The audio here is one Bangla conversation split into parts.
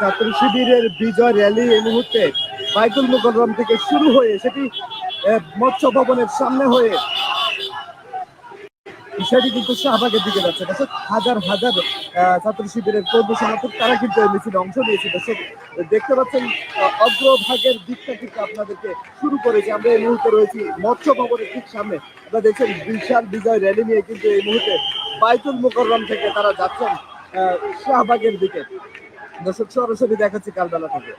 ছাত্র শিবিরের বিজয় র্যালি এই মুহূর্তে বাইতুল মুকররম থেকে শুরু হয়ে সেটি মৎস্য ভবনের সামনে হয়ে সেটি কিন্তু শাহবাগের দিকে যাচ্ছে। দর্শক, হাজার হাজার ছাত্র শিবিরের কর্মী সমর্থক তারা কিন্তু এই মিছিলে অংশ নিয়েছে। দর্শক, দেখতে পাচ্ছেন অগ্রভাগের দিকটা কিন্তু আপনাদেরকে শুরু করেছে। আমরা এই মুহূর্তে রয়েছি মৎস্য ভবনের ঠিক সামনে। আপনারা দেখছেন, বিশাল বিজয় র্যালি নিয়ে কিন্তু এই মুহূর্তে বাইতুল মুকররম থেকে তারা যাচ্ছেন শাহবাগের দিকে। দর্শক সরাসরি দেখাচ্ছি কালবেলা থেকে।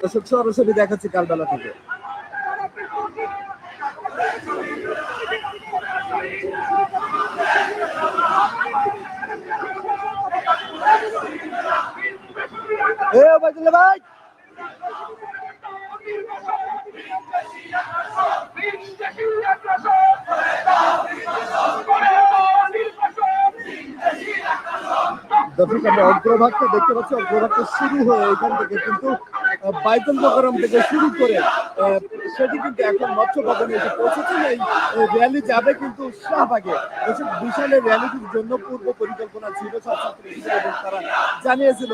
দর্শক সরাসরি দেখাচ্ছি কালবেলা থেকে। ভাই! দর্শক, আমরা অগ্রভাগটা দেখতে পাচ্ছি, অগ্রভাগটা শুরু হয়ে এখান থেকে কিন্তু বাইতুল মোকাররম থেকে শুরু করে সেটি কিন্তু এখন মৎস্য ভবনে এসে পৌঁছেছে এই র্যালি যাবে কিন্তু শাহবাগে। দর্শক বিশাল র্যালিটির জন্য পূর্ব পরিকল্পনা ছিল ছাত্রছাত্রী এবং তারা জানিয়েছিল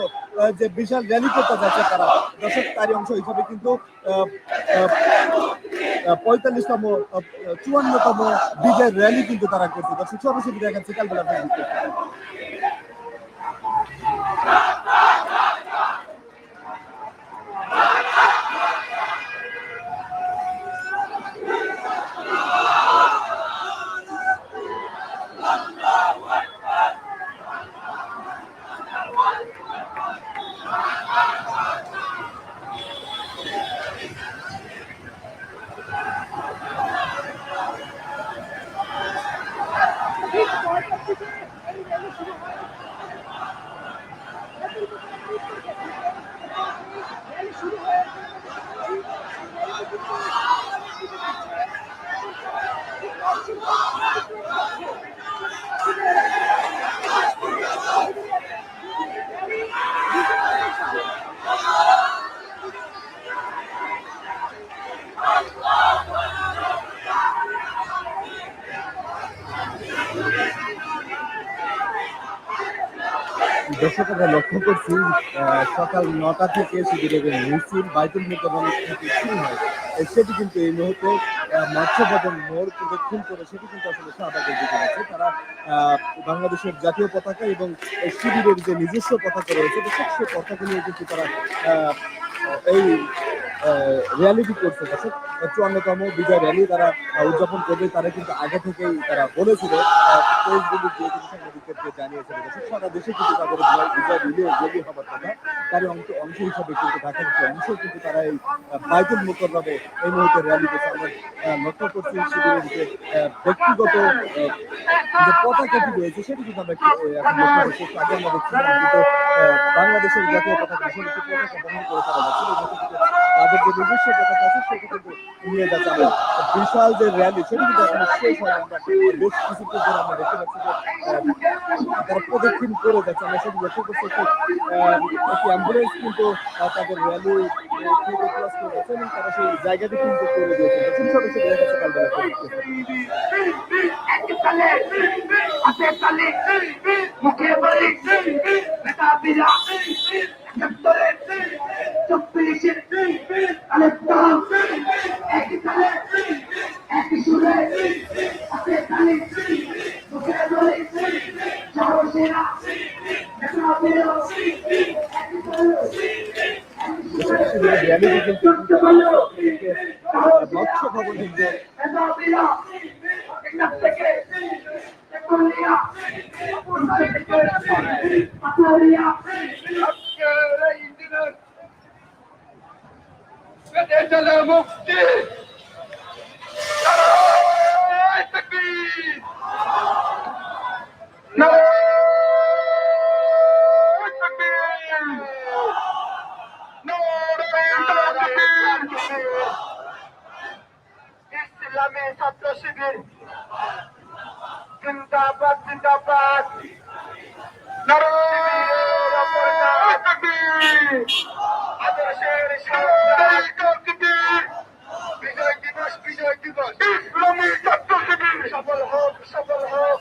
যে বিশাল র্যালি করতে যাচ্ছে তারা। দর্শক, তারই অংশ হিসাবে কিন্তু পঁয়তাল্লিশতম চুয়ান্নতম বিজয় র্যালি কিন্তু তারা করছে। দর্শক সরাসরি দেখাচ্ছে কালবেলা ফেসবুকে দর্শক আমরা লক্ষ্য করছি সকাল নটা থেকে শিবিরের মিছিল বাইতুল মোকাবল থেকে শুরু হয়। সেটি কিন্তু এই মুহূর্তে আহ, মৎস্য ভবন মোড় প্রদক্ষিণ করে সেটি কিন্তু আসলে শাহবাগের দিকে যাচ্ছে তারা বাংলাদেশের জাতীয় পতাকা এবং শিবিরের যে নিজস্ব পতাকা রয়েছে সেই পতাকা নিয়ে কিন্তু তারা এই রিয়ালিটি করছে। দর্শক চুয়ান্নতম বিজয় র্যালি তারা উদযাপন করবে, তারা কিন্তু আগে থেকেই তারা বলেছিল সাংবাদিকদেরকে জানিয়েছিল সারা দেশে কিন্তু তাদের বিজয়- রিলে র্যালি হবার কথা। অংশ অংশ হিসাবে কিন্তু তারা এই বাইতুল মোকররমে এই মুহূর্তে র্যালি করছে আমরা লক্ষ্য করছি যে ব্যক্তিগত যে পতাকাটি রয়েছে, সেটি কিন্তু আমরা এখন লক্ষ্য বাংলাদেশের জাতীয় পতাকা আসলে একটি পতাকা বহন করে তারা তাদের যে নিজস্ব পতাকা আছে, সেটি কিন্তু নিয়ে যাচ্ছে বিশাল যে র্যালি সেটি কিন্তু এখন শেষ হয় আমরা। বেশ কিছুক্ষণ ধরে আমরা দেখতে পাচ্ছি যে তারা প্রদক্ষিণ করে যাচ্ছে। আমরা সেটি লক্ষ্য করছি একটি অ্যাম্বুলেন্স কিন্তু তাদের র্যালি করে যাচ্ছে এবং তারা সেই জায়গাটি কিন্তু করে দিয়েছে। দেখা যাচ্ছে মুখে বলি নেতা বিরা দপ্তরে চব্বিশে আলেপ্তা একই তালে একই সুরে হাতে তালে মুখে বলি সাহসেরা নেতা বিরা একই তালে একই সুরে শিবিরের র্যালিটি কিন্তু চুট্টু বলো আহ, بدأنا مفتي التكبير نرى التكبير نرى জিন্দাবাদ জিন্দাবাদ আদর্শের বিজয় দিবস বিজয় দিবস সফল হোক সফল হোক